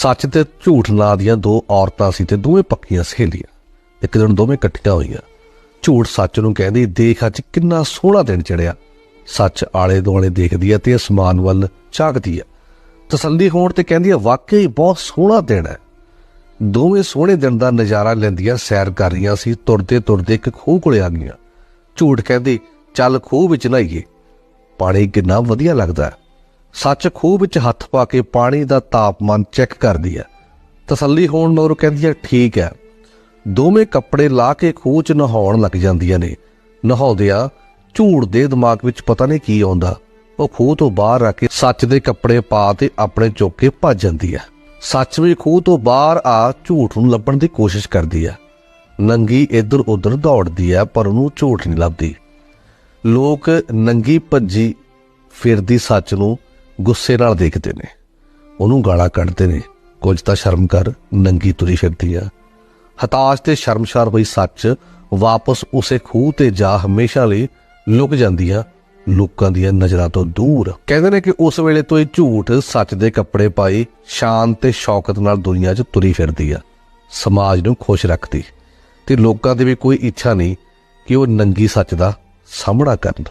ਸੱਚ ਤੇ ਝੂਠ ਨਾਂ ਦੀਆਂ ਦੋ ਔਰਤਾਂ ਸੀ ਤੇ ਦੋਵੇਂ ਪੱਕੀਆਂ ਸਹੇਲੀਆਂ। ਇੱਕ ਦਿਨ ਦੋਵੇਂ ਇਕੱਠੀਆਂ ਹੋਈਆਂ। ਝੂਠ ਸੱਚ ਨੂੰ ਕਹਿੰਦੀ, ਦੇਖ ਅੱਜ ਕਿੰਨਾ ਸੋਹਣਾ ਦਿਨ ਚੜਿਆ। ਸੱਚ ਆਲੇ ਦੁਆਲੇ ਦੇਖਦੀ ਹੈ ਤੇ ਅਸਮਾਨ ਵੱਲ ਝਾਕਦੀ ਹੈ। ਤਸੱਲੀ ਹੋਣ ਤੇ ਕਹਿੰਦੀ ਹੈ, ਵਾਕਈ ਬਹੁਤ ਸੋਹਣਾ ਦਿਨ ਹੈ। ਦੋਵੇਂ ਸੋਹਣੇ ਦਿਨ ਦਾ ਨਜ਼ਾਰਾ ਲੈਂਦੀਆਂ ਸੈਰ ਕਰ ਰਹੀਆਂ ਸੀ, ਤੁਰਦੇ ਤੁਰਦੇ ਇੱਕ ਖੂਹ ਕੋਲੇ ਆ ਗਈਆਂ। ਝੂਠ ਕਹਿੰਦੀ, ਚੱਲ ਖੂਹ ਵਿੱਚ ਨਹਾਈਏ। ਪਾਣੀ ਕਿੰਨਾ ਵਧੀਆ ਲੱਗਦਾ ਹੈ। ਸੱਚ ਖੂਹ ਵਿੱਚ ਹੱਥ ਪਾ ਕੇ ਪਾਣੀ ਦਾ ਤਾਪਮਾਨ ਚੈੱਕ ਕਰਦੀ ਹੈ। ਤਸੱਲੀ ਹੋਣ ਨੂੰ ਉਹ ਕਹਿੰਦੀ ਹੈ, ਠੀਕ ਹੈ। ਦੋਵੇਂ ਕੱਪੜੇ ਲਾ ਕੇ ਖੂਹ 'ਚ ਨਹਾਉਣ ਲੱਗ ਜਾਂਦੀਆਂ ਨੇ। ਨਹਾਉਂਦਿਆਂ ਝੂਠ ਦੇ ਦਿਮਾਗ ਵਿੱਚ ਪਤਾ ਨਹੀਂ ਕੀ ਆਉਂਦਾ। ਉਹ ਖੂਹ ਤੋਂ ਬਾਹਰ ਆ ਕੇ ਸੱਚ ਦੇ ਕੱਪੜੇ ਪਾ ਤੇ ਆਪਣੇ ਚੁੱਕ ਕੇ ਭੱਜ ਜਾਂਦੀ ਹੈ। ਸੱਚ ਵੀ ਖੂਹ ਤੋਂ ਬਾਹਰ ਆ, ਝੂਠ ਨੂੰ ਲੱਭਣ ਦੀ ਕੋਸ਼ਿਸ਼ ਕਰਦੀ ਹੈ। ਨੰਗੀ ਇੱਧਰ ਉੱਧਰ ਦੌੜਦੀ ਹੈ, ਪਰ ਉਹਨੂੰ ਝੂਠ ਨਹੀਂ ਲੱਭਦੀ। ਲੋਕ ਨੰਗੀ ਭੱਜੀ ਫਿਰਦੀ ਸੱਚ ਨੂੰ ਗੁੱਸੇ ਨਾਲ ਦੇਖਦੇ ਨੇ। ਉਹਨੂੰ ਗਾਲਾਂ ਕੱਢਦੇ ਨੇ। ਕੁਝ ਤਾਂ ਸ਼ਰਮ ਕਰ, ਨੰਗੀ ਤੁਰੀ ਫਿਰਦੀ ਆ। ਹਤਾਸ਼ ਤੇ ਸ਼ਰਮਸ਼ਾਰ ਹੋਈ ਸੱਚ ਵਾਪਸ ਉਸੇ ਖੂਹ ਤੇ ਜਾ ਹਮੇਸ਼ਾ ਲਈ ਲੁਕ ਜਾਂਦੀ ਆ। ਲੋਕਾਂ ਦੀਆਂ ਨਜ਼ਰਾਂ ਤੋਂ ਦੂਰ। ਕਹਿੰਦੇ ਨੇ ਕਿ ਉਸ ਵੇਲੇ ਤੋਂ ਇਹ ਝੂਠ ਸੱਚ ਦੇ ਕੱਪੜੇ ਪਾਈ ਸ਼ਾਨ ਤੇ ਸ਼ੌਕਤ ਨਾਲ ਦੁਨੀਆ 'ਚ ਤੁਰੀ ਫਿਰਦੀ ਆ। ਸਮਾਜ ਨੂੰ ਖੁਸ਼ ਰੱਖਦੀ। ਤੇ ਲੋਕਾਂ ਦੀ ਵੀ ਕੋਈ ਇੱਛਾ ਨਹੀਂ ਕਿ ਉਹ ਨੰਗੀ ਸੱਚ ਦਾ ਸਾਹਮਣਾ ਕਰਨ।